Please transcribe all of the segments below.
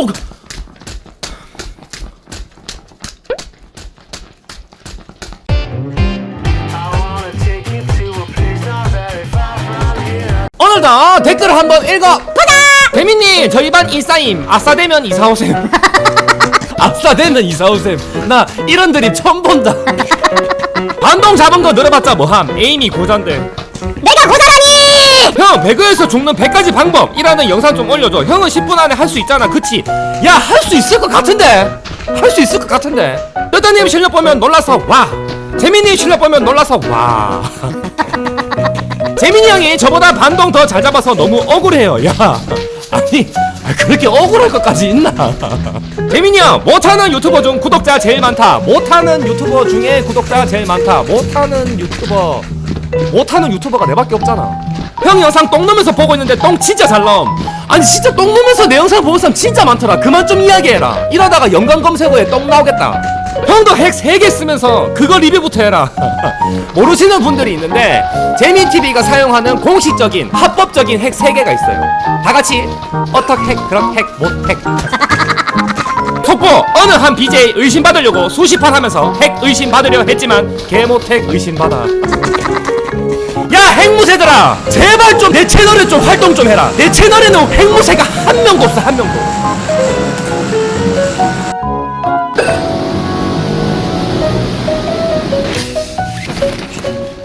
어, 그- 오늘도 댓글을 한번 읽어 보자. 대민님 저희 반 인싸임 아싸 되면 이사 오셈. 아싸 되면 이사 오셈. 나 이런 드립 처음 본다. 반동 잡은 거 늘어봤자 뭐함. 에임이 고잔데. 내가! 형 배그에서 죽는 100가지 방법이라는 영상 좀 올려줘. 형은 10분 안에 할 수 있잖아. 그치? 야 할 수 있을 것 같은데? 할 수 있을 것 같은데? 뜨다님 실력 보면 놀라서 와. 재민이 실력 보면 놀라서 와. 재민이 형이 저보다 반동 더 잘 잡아서 너무 억울해요. 야. 아니 아, 그렇게 억울할 것까지 있나? 재민이 형 못하는 유튜버 중 구독자 제일 많다. 못하는 유튜버 중에 구독자 제일 많다. 못하는 유튜버. 못하는 유튜버가 내밖에 없잖아. 형 영상 똥 누면서 보고 있는데 똥 진짜 잘 나옴. 아니 진짜 똥 누면서 내 영상 보는 사람 진짜 많더라. 그만 좀 이야기해라. 이러다가 연관 검색어에 똥 나오겠다. 형도 핵 3개 쓰면서 그거 리뷰부터 해라. 모르시는 분들이 있는데 재미TV가 사용하는 공식적인 합법적인 핵 3개가 있어요. 다 같이 어떻게 핵, 그런 핵, 못 핵. 속보 어느 한 BJ 의심받으려고 수십판 하면서 핵 의심받으려 했지만 개못핵 의심받아 야 핵무새들아 제발 좀 내 채널에 좀 활동 좀 해라 내 채널에는 핵무새가 한 명도 없어 한 명도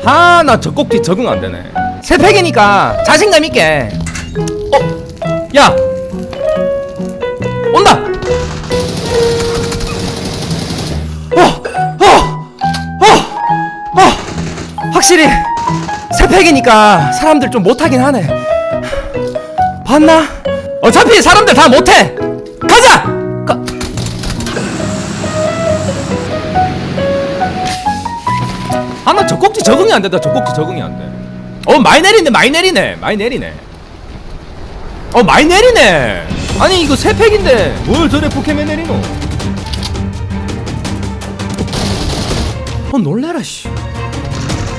아나 젖꼭지 적응 안 되네 새 팩이니까 자신감 있게 어? 야 온다 어! 어! 어! 어! 확실히 새 팩이니까 사람들 좀 못하긴 하네. 봤나? 어차피 사람들 다 못해. 가자! 가... 아나 젖꼭지 적응이 안 된다 젖꼭지 적응이 안돼어 많이 내리네 많이 내리네 많이 내리네. 어 많이 내리네. 아니 이거 새 팩인데 뭘 저래 포켓몬 내리노? 어 놀래라 씨.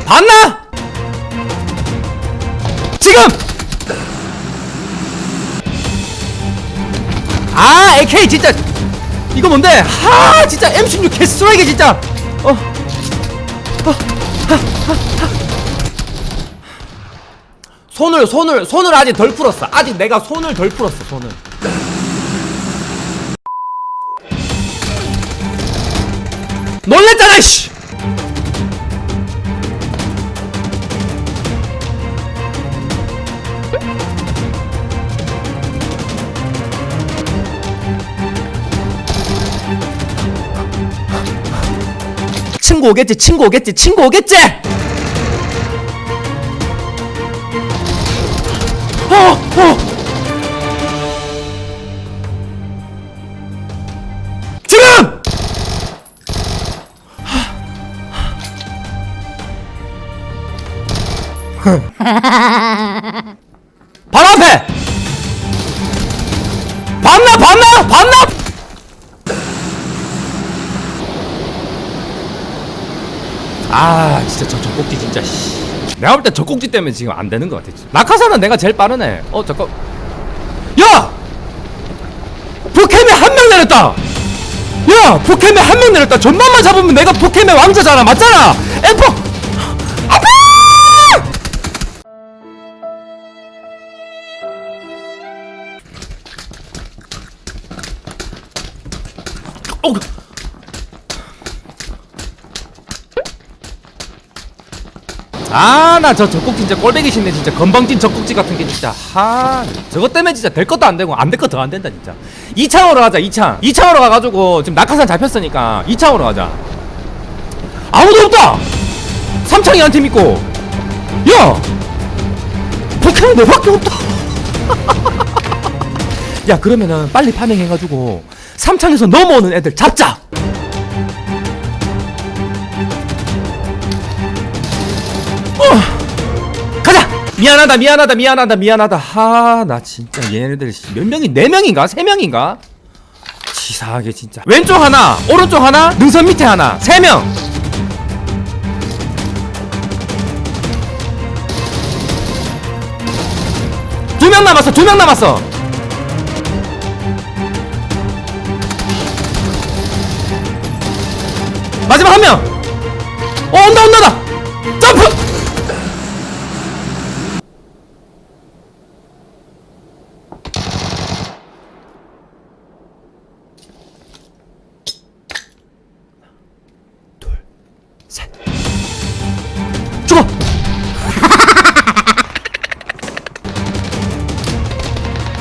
봤나? 지금! 아 AK 진짜 이거 뭔데? 하 진짜 M16 개쓰레기 진짜 어. 손을 손을 손을 아직 덜 풀었어 아직 내가 손을 덜 풀었어 손을 놀랬잖아 씨 친구 오겠지 친구 오겠지 친구 오겠지? 어, 어. 지금! 바로 앞에! 봤나 봤나? 봤나 아 진짜 저 젖꼭지 진짜 씨. 내가 볼때 젖꼭지 때문에 지금 안 되는 것 같아. 낙하산은 내가 제일 빠르네. 어 잠깐. 야! 포켓몬 한명 내렸다! 야! 포켓몬 한명 내렸다. 전만만 잡으면 내가 포켓몬 왕자잖아. 맞잖아. 엠퍼 아, 나저 젖꼭지 진짜 꼴배기 싫네, 진짜. 건방진 젖꼭지 같은 게 진짜. 하, 저것 때문에 진짜 될 것도 안 되고, 안 될 것 더 안 된다, 진짜. 2창으로 가자, 2창. 2창으로 가가지고, 지금 낙하산 잡혔으니까, 2창으로 가자. 아무도 없다! 3창이 한 팀 있고, 야! 포켓몬 내밖에 없다! 야, 그러면은 빨리 파밍해가지고, 3창에서 넘어오는 애들 잡자! 미안하다 미안하다 미안하다 미안하다. 하나 진짜 얘네들 씨, 몇 명이 네 명인가? 세 명인가? 치사하게 진짜. 왼쪽 하나 오른쪽 하나 능선 밑에 하나. 세명. 두 명 남았어 두 명 남았어. 마지막 한명. 어, 온다 온다 온다. 점프!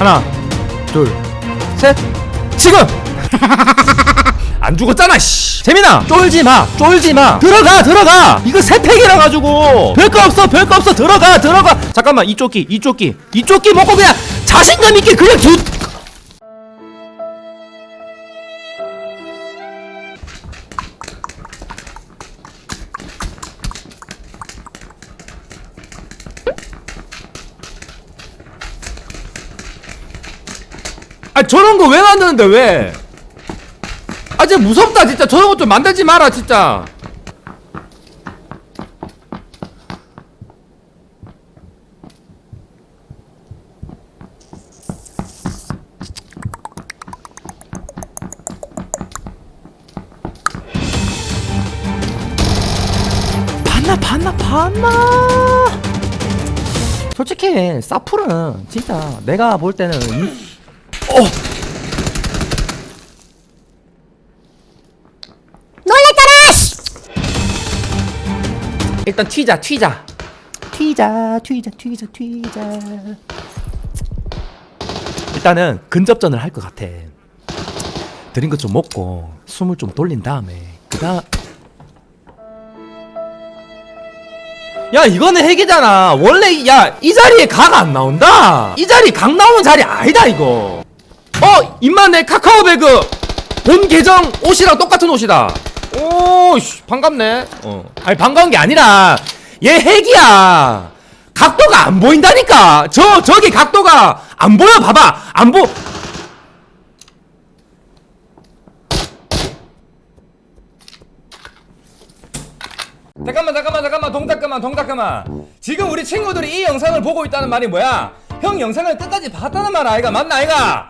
하나, 둘, 셋. 지금. 안 죽었잖아 씨. 재민아! 쫄지 마 쫄지 마. 들어가 들어가! 이거 새 팩이라 가지고. 별거 없어 별거 없어. 들어가 들어가. 잠깐만 이쪽 끼 이쪽 끼. 이쪽 끼 먹고 그냥 자신감 있게 그냥 두 아 저런 거 왜 만드는데 왜? 아 진짜 무섭다 진짜 저런 거 좀 만들지 마라 진짜. 봤나. 솔직히 사풀은 진짜 내가 볼 때는 이... 어. 놀랬잖아 씨. 일단 튀자 튀자. 튀자 튀자 튀자 튀자. 일단은 근접전을 할 것 같아. 드린 것 좀 먹고 숨을 좀 돌린 다음에 그다음 야 이거는 핵이잖아. 원래 야 이 자리에 각 안 나온다. 이 자리 각 나오는 자리 아니다 이거 어 임마내 카카오배그. 본 계정 옷이랑 똑같은 옷이다. 오 씨, 반갑네. 어. 아니 반가운 게 아니라 얘 핵이야. 각도가 안 보인다니까. 저 저기 각도가 안 보여 봐봐. 안보. 잠깐만 잠깐만 잠깐만. 동작 그만 동작 그만. 지금 우리 친구들이 이 영상을 보고 있다는 말이 뭐야? 형 영상을 끝까지 봤다는 말 아이가 맞나 아이가